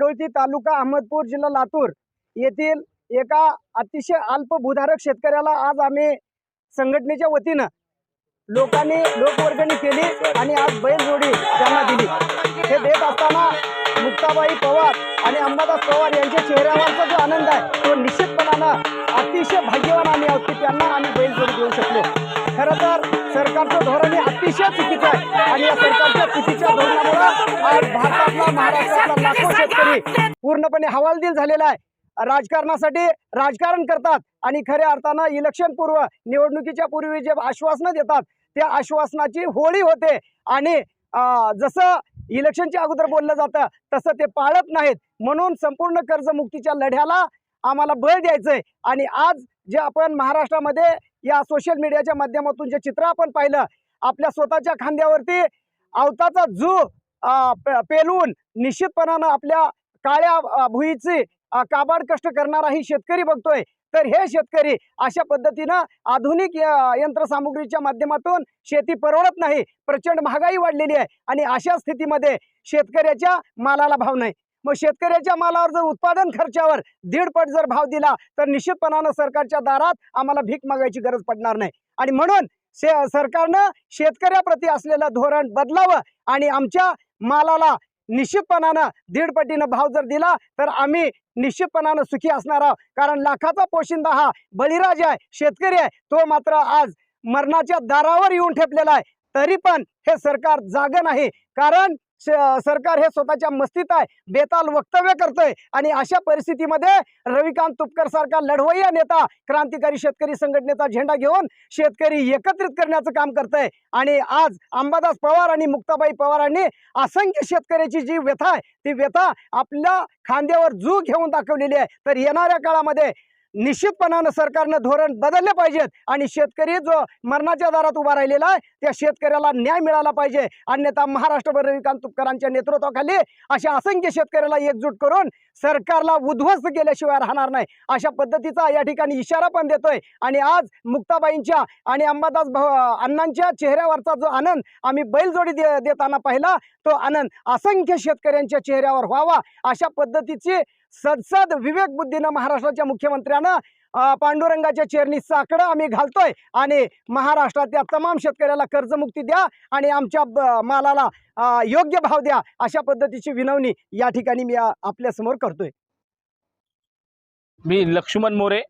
वाडोळती तालुका अहमदपूर जिल्हा लातूर येथील एका अतिशय अल्पभूधारक शेतकऱ्याला आज आम्ही संघटनेच्या वतीनं लोकांनी लोकवर्गणी केली आणि आज बैलजोडी त्यांना दिली. हे देत असताना मुक्ताबाई पवार आणि अंबादास पवार यांच्या चेहऱ्यावरचा जो आनंद आहे तो निश्चितपणानं अतिशय भाग्यवान आम्ही आहोत की त्यांना आम्ही बैलजोडी देऊ शकलो. खरं तर सरकारचं धोरण हे अतिशय चुकीचं आहे आणि या सरकारच्या चुकीच्या धोरणामुळं आज भारतातला महाराष्ट्रातला लाखो पूर्णपणे हवालदिल झालेला आहे. राजकारणासाठी राजकारण करतात आणि खऱ्या अर्थानं इलेक्शन पूर्व निवडणुकीच्या पूर्वी जे आश्वासनं देतात त्या आश्वासनाची होळी होते. आणि जसं इलेक्शनच्या अगोदर बोललं जातं तसं ते पाळत नाहीत. म्हणून संपूर्ण कर्जमुक्तीच्या लढ्याला आम्हाला बळ द्यायचंय. आणि आज जे आपण महाराष्ट्रामध्ये या सोशल मीडियाच्या माध्यमातून जे चित्र आपण पाहिलं आपल्या स्वतःच्या खांद्यावरती अवताचा जू अं, पेलवून निश्चितपणानं आपल्या काळ्या भुईचे भुईची काबाड कष्ट करणाराही शेतकरी बघतोय. तर हे शेतकरी अशा पद्धतीनं आधुनिक य- यंत्रसामुग्रीच्या माध्यमातून शेती परवडत नाही. प्रचंड महागाई वाढलेली आहे आणि अशा स्थितीमध्ये शेतकऱ्याच्या मालाला भाव नाही. मग शेतकऱ्याच्या मालावर जर उत्पादन खर्चावर दीडपट जर भाव दिला तर निश्चितपणानं सरकारच्या दारात आम्हाला भीक मागायची गरज पडणार नाही. आणि म्हणून शे सरकारनं शेतकऱ्याप्रती असलेलं धोरण बदलावं आणि आमच्या मालाला निश्चितपणानं दीडपटीनं भाव जर दिला तर आम्ही निश्चितपणानं सुखी असणार आहोत. कारण लाखाचा पोशिंदा हा बळीराज आहे शेतकरी आहे. तो मात्र आज मरणाच्या दारावर येऊन ठेपलेला आहे. तरी पण हे सरकार जाग नाही. कारण सरकार हे स्वतःच्या मस्तीत आहे बेताल वक्तव्य करतोय आणि अशा परिस्थितीमध्ये रविकांत तुपकर सारखा लढवय्या नेता क्रांतिकारी शेतकरी संघटनेचा झेंडा घेऊन शेतकरी एकत्रित करण्याचं काम करतंय. आणि आज अंबादास पवार आणि मुक्ताबाई पवारांनी असंख्य शेतकऱ्याची जी व्यथा आहे ती व्यथा आपल्या खांद्यावर जू घेऊन दाखवलेली आहे. तर येणाऱ्या काळामध्ये निश्चितपणानं सरकारनं धोरण बदलले पाहिजेत. आणि शेतकरी जो मरणाच्या दारात उभा राहिलेला आहे त्या शेतकऱ्याला न्याय मिळाला पाहिजे. अन्यथा महाराष्ट्रभर रविकांत तुपकरांच्या नेतृत्वाखाली अशा असंख्य शेतकऱ्याला एकजूट करून सरकारला उद्ध्वस्त केल्याशिवाय राहणार नाही. अशा पद्धतीचा या ठिकाणी इशारा पण देतोय. आणि आज मुक्ताबाईंच्या आणि अंबादास अण्णांच्या चेहऱ्यावरचा जो आनंद आम्ही बैलजोडी दे देताना पाहिला तो आनंद असंख्य शेतकऱ्यांच्या चेहऱ्यावर व्हावा. अशा पद्धतीची सदसद विवेक बुद्धीनं महाराष्ट्राच्या मुख्यमंत्र्यानं पांडुरंगाच्या चेरणी साकडं आम्ही घालतोय. आणि महाराष्ट्रातल्या तमाम शेतकऱ्याला कर्जमुक्ती द्या आणि आमच्या मालाला योग्य भाव द्या अशा पद्धतीची विनवणी या ठिकाणी मी आपल्यासमोर करतोय. मी लक्ष्मण मोरे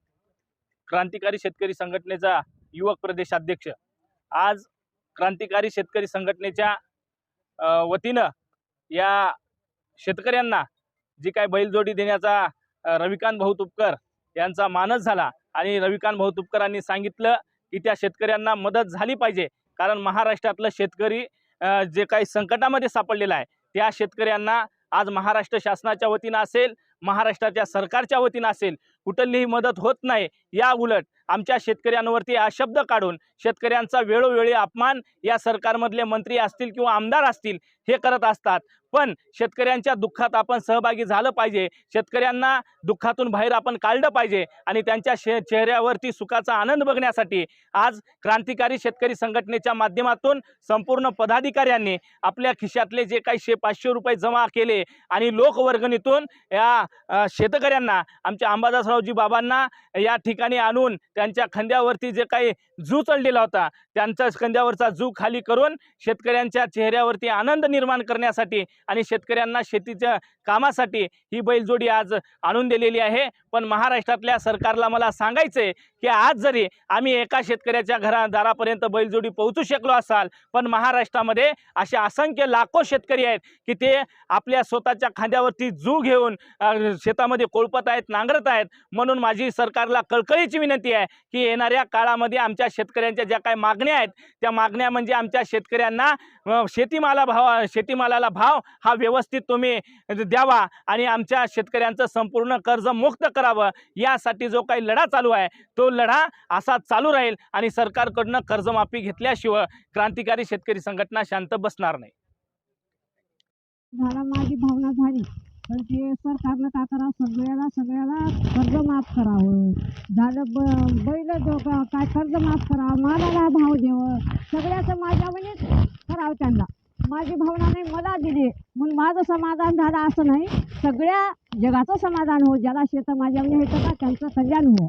क्रांतिकारी शेतकरी संघटनेचा युवक प्रदेश अध्यक्ष. आज क्रांतिकारी शेतकरी संघटनेच्या वतीनं या शेतकऱ्यांना जी काय बैलजोडी देण्याचा रविकांत भाऊ तुपकर यांचा मानस झाला आणि रविकांत भाऊ तुपकरांनी सांगितलं की त्या शेतकऱ्यांना मदत झाली पाहिजे. कारण महाराष्ट्रातलं शेतकरी जे काही संकटामध्ये सापडलेलं आहे त्या शेतकऱ्यांना आज महाराष्ट्र शासनाच्या वतीनं असेल महाराष्ट्राच्या सरकारच्या वतीनं असेल कुठलीही मदत होत नाही या उलट आमच्या शेतकऱ्यांवरती अशब्द काढून शेतकऱ्यांचा वेळोवेळी अपमान या सरकारमधले मंत्री असतील किंवा आमदार असतील हे करत असतात. पण शेतकऱ्यांच्या दुःखात आपण सहभागी झालं पाहिजे शेतकऱ्यांना दुःखातून बाहेर आपण काढलं पाहिजे आणि त्यांच्या शे चेहऱ्यावरती सुखाचा आनंद बघण्यासाठी आज क्रांतिकारी शेतकरी संघटनेच्या माध्यमातून संपूर्ण पदाधिकाऱ्यांनी आपल्या खिशातले जे काही शे पाचशे रुपये जमा केले आणि लोकवर्गणीतून या शेतकऱ्यांना आमच्या अंबादासरावजी बाबांना या ठिकाणी आणून त्यांच्या खांद्यावरती जे काही जू चढलेला होता त्यांच्या खांद्यावरचा जू खाली करून शेतकऱ्यांच्या चेहऱ्यावरती आनंद निर्माण करण्यासाठी आणि शेतकऱ्यांना शेतीच्या कामासाठी ही बैलजोडी आज आणून दिलेली आहे. पण महाराष्ट्रातल्या सरकारला मला सांगायचं आहे की आज जरी आम्ही एका शेतकऱ्याच्या घरा दारापर्यंत बैलजोडी पोहोचू शकलो असाल पण महाराष्ट्रामध्ये असे असंख्य लाखो शेतकरी आहेत की ते आपल्या स्वतःच्या खांद्यावरती जू घेऊन शेतामध्ये कोळपत आहेत नांगरत आहेत म्हणून माझी सरकारला कळकळीची विनंती आहे की येणाऱ्या काळामध्ये आमच्या शेतकऱ्यांच्या ज्या काही मागण्या आहेत त्या मागण्या म्हणजे आमच्या शेतकऱ्यांना शेतीमाला भाव शेतीमालाला भाव हा व्यवस्थित तुम्ही द्यावा आणि आमच्या शेतकऱ्यांचं संपूर्ण कर्ज मुक्त करावं यासाठी जो काही लढा चालू आहे तो लढा असा चालू राहील आणि सरकारकडनं कर्जमाफी घेतल्याशिवाय क्रांतिकारी शेतकरी संघटना शांत बसणार नाही. मला माझी भावना झाली. पण ते सरकारनं का करावं? सगळ्याला सगळ्याला कर्ज माफ करावं. झालं ब बैल जो काय कर्ज माफ करावं? मालाला भाव द्यावं. सगळ्याचं माझ्या म्हणजे करावं त्यांना. माझी भावनाने मला दिली. म्हणून माझं समाधान झालं असं नाही. सगळ्या जगाचं समाधान हो. ज्याला शेतं माझ्यामध्ये येतं का त्यांचं कल्याण हो.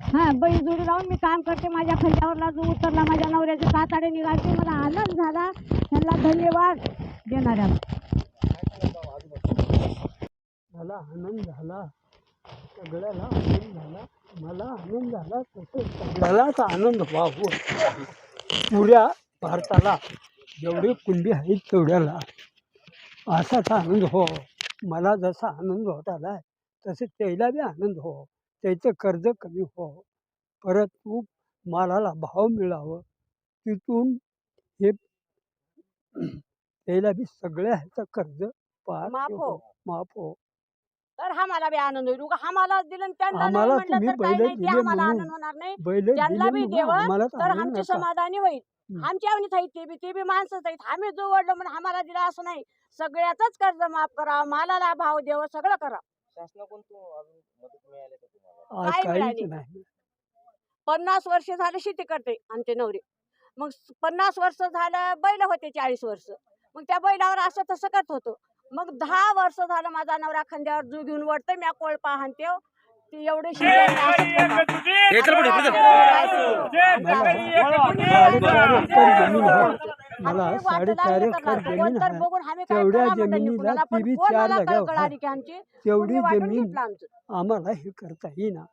हा बैल जोडी लावून मी काम करते. माझ्या खांद्यावरला जो उतरला माझ्या नवऱ्याचे काताडे निघायचे मला आनंद झाला. त्यांना धन्यवाद देणाऱ्या मला आनंद झाला. सगळ्याला आनंद झाला. मला आनंद झाला. तसं सगळ्यालाच आनंद व्हावं. पुऱ्या भारताला जेवढे कुंडी आहेत तेवढ्याला असाच आनंद हो. मला जसा आनंद होत आला तसे त्याला बी आनंद हो. त्याचं कर्ज कमी हो. परत तू मालाला भाव मिळावं. तिथून हे त्याला बी सगळ्या ह्याचं कर्ज पार माफ हो. हो. माफ हो. तर हा मला बी आनंद होईल. उगा हा मला दिलं आणि त्यांना नाही आम्हाला म्हणलं तुम्ही तर काही बैल नाही. ते दिले आम्हाला म्हणून. आनंद होणार नाही. बैल त्यांना बी देवा, तर आमची. समाधानी होईल. हम्म. आमच्या आवडीत आहेत ते बी ते बी माणसंच आहेत. आम्ही जो वडलो म्हणून आम्हाला दिला असं नाही. सगळ्याच कर्ज माफ करा. मालाला भाव द्यावं सगळं करा. शासनाकडून तो अजून मदत मिळाली का तुम्हाला? आज काही काहीच मिळाली. नाही. पन्नास वर्ष झाले शेती करते आमचे नवरे. मग पन्नास वर्ष झालं बैल होते चाळीस वर्ष. मग त्या बैलावर असं तसं करत होतो. मग दहा वर्ष झालं माझा नवरा खांद्यावर जू घेऊन वडतोय मी कोळपा हाणते ती एवढी. हे. मला साडेचार एकर जमीन आहे. तेवढ्या जमिनीला चार कळ- जागा तेवढी. आम्हाला हे करता येईना.